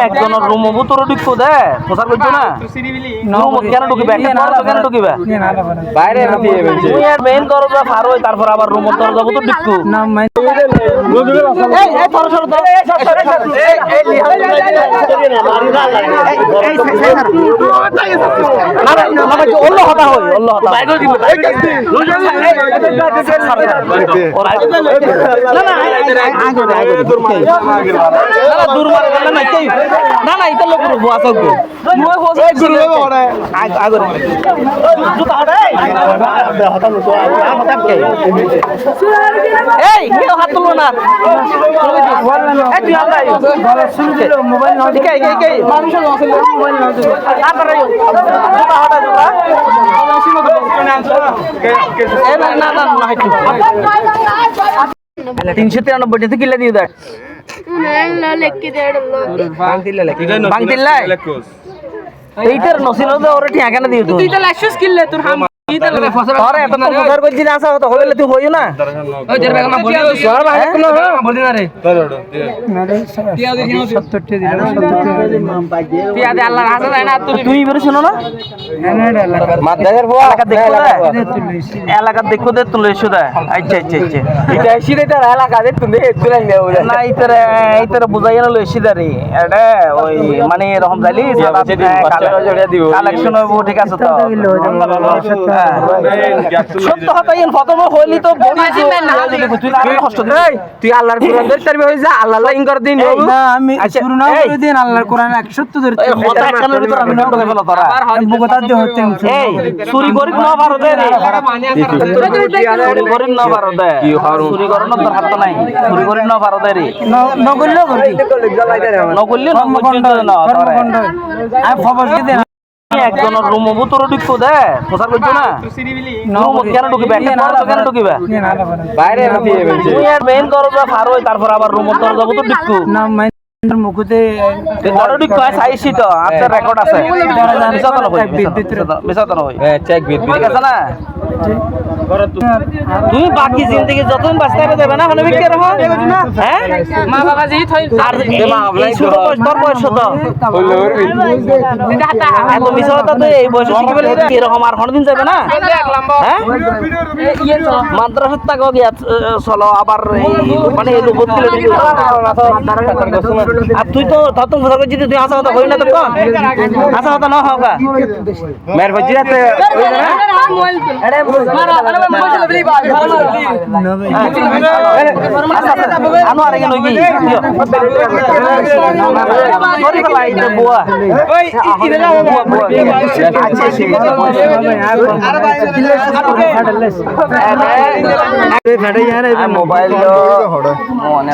একজনের রুম ভিতরে ঢুকবো দে প্রচার করছ না রুম কেন ঢুকিবে কেন ঢুকিবে বাইরে মেইন দরজা ফার হই তারপর আবার রুম দরজা ভিতরে ঢুকবো এই এই সরো সরো সরো। এই, সর সরো। এই, এই, লিহাজ এই এই না, না, অন্য হতা হই, হতা। এই, না, না, আগে আগে রে, আগে রে। না, না, দূর মারে, না, না, কেই- না, না, এটা লোক রূপ, আছে গো। মই হোস- আগ- আগে রে। জুতা হটা, এই। এই, কেউ হাত তুলবো না। এই, তুই আল্লাহ। ঠিক আছে, এই, এই, এই। তারপরে জুতা হটা, জুতা। এ, না, না, না, না, হাইটু। তিনশো তিরানব্বই থেকে কিলে দিয়ে দেখ এইটার নসিল ওরে ঠিয়া কেন দিয়ে। তুই তুই তো লাইসেন্স কিনলে তোর হাম তোর এত তো উদ্ধার করছিস না আসা হতো হইলে তুই হইও না। ওই দেড় বেগা মা বলি তোর ভাই কোন বলি না রে। তুই আদে আল্লাহর হাসা যায় না তুই তুই বেরো শোনো না। মাদ্রাসার বউ এলাকা দেখো দে। এলাকা দেখো তুলে এসো আচ্ছা আচ্ছা আচ্ছা। এটা সিরে তার এলাকা দে তুমি তুলে না ইতরে ইতরে বুঝাই না লইছি দারি এটা ওই মানে এরকম যাইলি কালেকশন হইব ঠিক আছে তো। সত্য কথা ইন প্রথমে হইলি তো বড়ি তুই না কষ্ট দিবি তুই আল্লাহর কোরআন ধরে তারবি হই যা আল্লাহ আল্লাহ ইনকর দিন না আমি আচ্ছা, শুরু না করে দিন আল্লাহর কোরআন 170 ধরে এই হতা একখানের ভিতর আমি নষ্ট হয়ে গেল তোরা। বুকতা দিয়ে হচ্ছে। এই চুরি করিস না পারো দে। রে চুরি করিস না পারো দে। চুরি করার না তোর হাত নাই। চুরি করিস না পারো দে রে। নগল্য করবি। নগল্লি কর্মকাণ্ড না আমি খবর দিয়ে একজনের রুম ভিতরে ঢুকবো দে প্রচার করছ না? রুম কেন ঢুকিবে? কেন ঢুকিবে? বাইরে মেইন দরজা পার হই তারপর আবার রুমের দরজা ভিতরে ঢুকবো না হ্যাঁ চেক বিট ঠিক আছে না? তুমি বাকি জিন্দগি যতদিন বাঁচতে হবে দেবে না হলে বিক্রি রহ হ্যাঁ? মা বাবা জি থই আর এই- এই ছোট বয়স তোর বয়স তো হইল ওরবি এটা হাতা এত মিশা কথা তো এই বয়সে শিখে ফেলে এরকম আর কোনোদিন যাবে না? হ্যাঁ? ইয়ে তো গিয়া চলো আবার এই মানে এই লোক আর তুই তো তত কথা করছিস তুই আসা কথা হই না তো কম আসা কথা না হোক এখানে কি সরি বুয়া ওই বুয়া বুয়া আচ্ছা ঠিক আছে মোবাইল